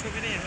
ছবি নিয়ে।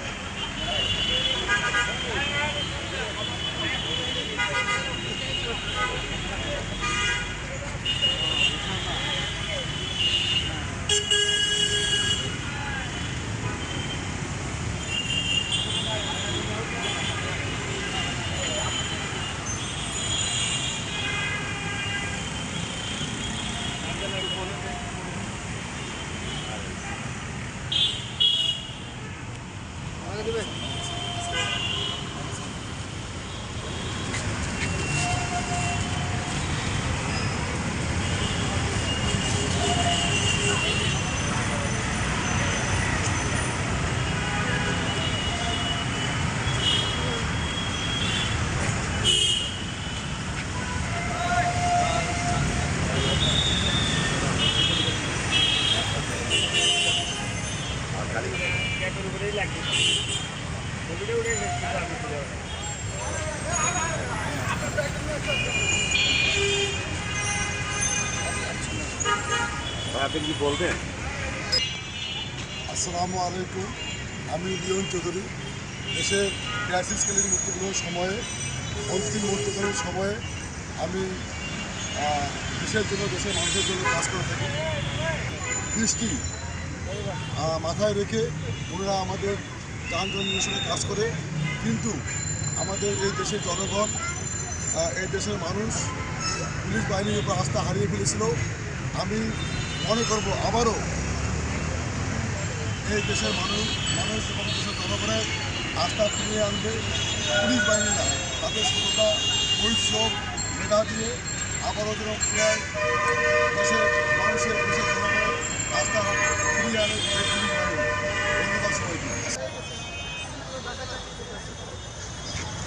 আপনি কি বলবেন। আসসালামু আলাইকুম। আমি লিওন চৌধুরী। দেশের ক্রাইসিসকালীন মুহূর্তগুলোর সময়ে, অন্তিম মুহূর্তকালীন সময়ে আমি দেশের জন্য, দেশের মানুষের জন্য কাজ করে থাকি। বৃষ্টি মাথায় রেখে ওনারা আমাদের যান জনরেশনে কাজ করে। কিন্তু আমাদের এই দেশের জনগণ এই দেশের মানুষ পুলিশ বাহিনীর উপর আস্থা হারিয়ে ফেলেছিল। আমি মনে করব আবারও এই দেশের মানুষ মানুষ এবং দেশের জনগণের আস্থা ফিরিয়ে আনবে। পুলিশ বাহিনী না তাদের সততা, পরিশ্রম, মেধা দিয়ে আবারও যেন দেশের মানুষের দেশের জনগণের আস্থা ফিরিয়ে আনে এই ধন্যবাদ। সবাইকে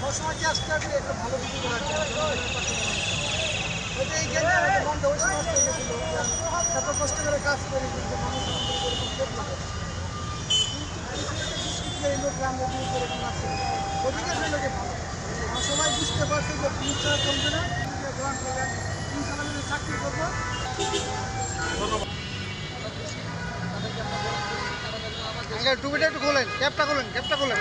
সবসময় আসতে হবে একটা ভালো কিছু করার এত কষ্ট করে কাজ করি কিন্তু মানুষ ভালো সবাই বুঝতে পারছে যে পুলিশ ছাড়া চলবে না চাকরি করব টুপিটা একটু খোলেন ক্যাপটা খোলেন ক্যাপটা খোলেন।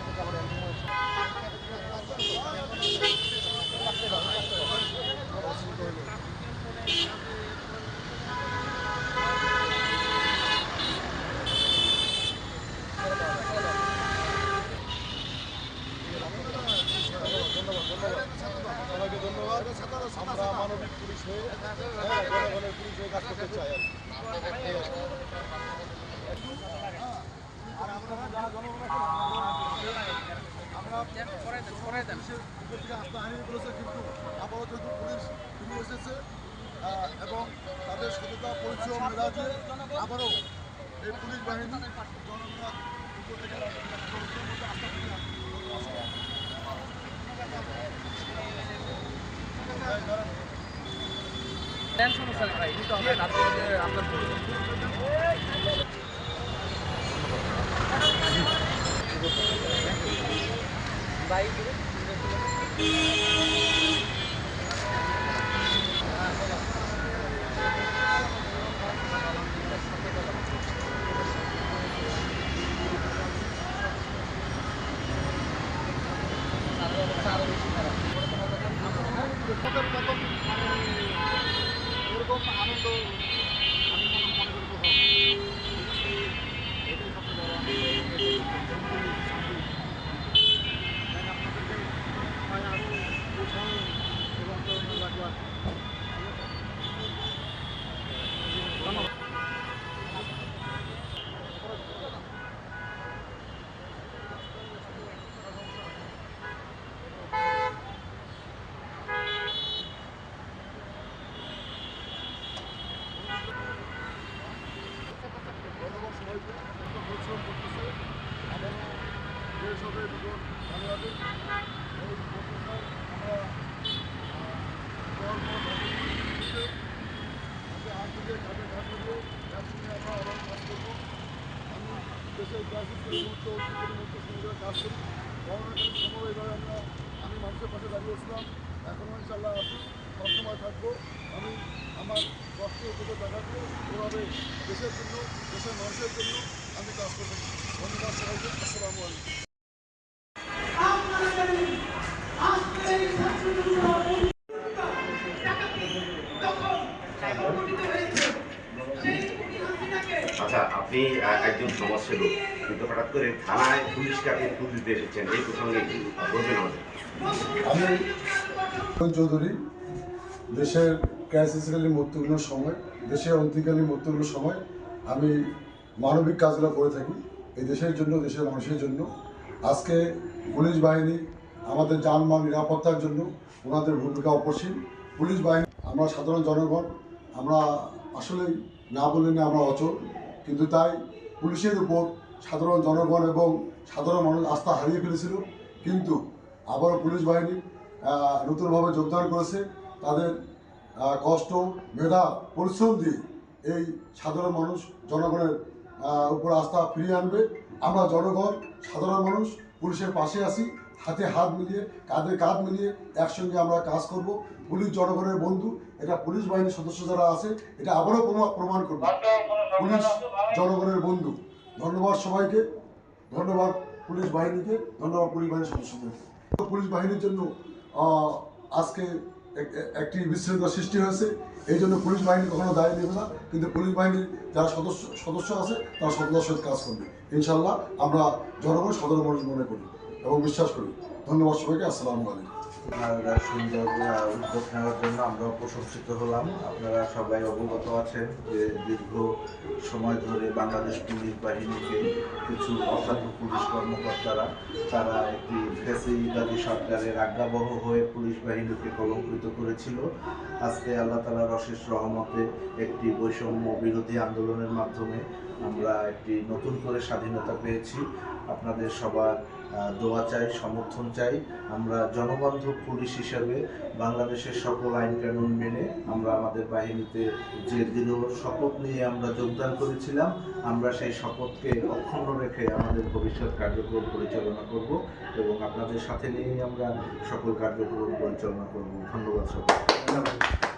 সবাইকে ধন্যবাদ আমরা মানবিক পুলিশ হয়ে হ্যাঁ, জনগণের পুলিশ হয়ে কাজ করতে চাই আর আপনারা যারা জনগণ আমরা পুলিশের আস্থা হারিয়ে ফেলেছে কিন্তু আবারও যেহেতু পুলিশ ফিরে এসেছে এবং তাদের সততা পরিশ্রম মেধা দিয়ে আবারও এই পুলিশ বাহিনী জনগণের উপর থেকে আস্থা ফিরিয়ে আনবে। ওদের মতন মানে এরকম আনন্দ আমি মনে মনে করি হিসাবে দুজন বাংলাদেশ এই প্রচেষ্টায় আমরা হাত থেকে কাঁধে কাঁধ মিলিয়ে একসঙ্গে আমরা আবার কাজ করব আমি ক্রাইসিসের মুহূর্ত উদ্যোগের মুহূর্ত সঙ্গে কাজ করি করোনাকালীন আমি মানুষের পাশে দাঁড়িয়েছিলাম এখনও ইনশাল্লাহ আছি সবসময় থাকব আমি আমার কষ্ট উপরে দেখাবো ওভাবে দেশের জন্য, দেশের মানুষের জন্য আমি কাজ করব ধন্যবাদ সবাইকে। আসসালামু আলাইকুম। আচ্ছা আপনি একজন সমাজসেবক, কিন্তু হঠাৎ করে থানায় পুলিশকে আপনি ফুল দিতে এসেছেন, এই প্রসঙ্গে বলবেন আমাদের। আমি চৌধুরী, দেশের ক্রাইসিসকালীন মুহূর্তগুলোর সময়, দেশের অন্তিকালীন মুহূর্তগুলোর সময়, আমি মানবিক কাজগুলো করে থাকি, এই দেশের জন্য, দেশের মানুষের জন্য। আজকে পুলিশ বাহিনী আমাদের যানবাহন নিরাপত্তার জন্য ওনাদের ভূমিকা অপরিসীম। পুলিশ বাহিনী, আমরা সাধারণ জনগণ, আমরা আসলেই না বললে না আমরা অচল। কিন্তু তাই পুলিশের উপর সাধারণ জনগণ এবং সাধারণ মানুষ আস্থা হারিয়ে ফেলেছিল। কিন্তু আবারও পুলিশ বাহিনী নতুনভাবে যোগদান করেছে। তাদের কষ্ট, মেধা, পরিশ্রম দিয়ে এই সাধারণ মানুষ জনগণের উপর আস্থা ফিরিয়ে আনবে। আমরা জনগণ, সাধারণ মানুষ পুলিশের পাশে আছি। হাতে হাত মিলিয়ে, কাঁধে কাঁধ মিলিয়ে একসঙ্গে আমরা কাজ করব। পুলিশ জনগণের বন্ধু, এটা পুলিশ বাহিনীর সদস্য যারা আছে, এটা আবারও প্রমা- প্রমাণ করবে। পুলিশ জনগণের বন্ধু, ধন্যবাদ সবাইকে, ধন্যবাদ পুলিশ বাহিনীকে, ধন্যবাদ পুলিশ বাহিনীর সদস্যদেরকে পুলিশ বাহিনীর জন্য আজকে এক- এক- একটি বিশৃঙ্খলা সৃষ্টি হয়েছে। এই জন্য পুলিশ বাহিনী কখনো দায় নেবে না, কিন্তু পুলিশ বাহিনীর যারা সদস্য সদস্য আছে, তারা সদস্য কাজ করবে। ইনশাল্লাহ আমরা জনগণ সাধারণ মানুষ মনে করি। এবং বিশ্বাস করি, ধন্যবাদ সবাইকে, আসসালামু আলাইকুম। আপনারা সুন্দর উদ্যোগ নেওয়ার জন্য আমরাও প্রশংসিত হলাম। আপনারা সবাই অবগত আছেন যে দীর্ঘ সময় ধরে বাংলাদেশ পুলিশ বাহিনীকে কিছু অসাধু পুলিশ কর্মকর্তারা, তারা একটি ফেসিলিটারি সরকারের আজ্ঞাবহ হয়ে পুলিশ বাহিনীকে কলঙ্কিত করেছিল। আজকে আল্লাহ তালার অশেষ রহমতে একটি বৈষম্য বিরোধী আন্দোলনের মাধ্যমে আমরা একটি নতুন করে স্বাধীনতা পেয়েছি। আপনাদের সবার দোয়া চাই, সমর্থন চাই। আমরা জনবান্ধব পুলিশ হিসেবে বাংলাদেশের সকল আইন কানুন মেনে আমরা আমাদের বাহিনীতে যে দৃঢ় শপথ নিয়ে আমরা যোগদান করেছিলাম, আমরা সেই শপথকে অক্ষুণ্ণ রেখে আমাদের ভবিষ্যৎ কার্যক্রম পরিচালনা করব এবং আপনাদের সাথে নিয়েই আমরা সকল কার্যক্রম পরিচালনা করব। ধন্যবাদ সবাই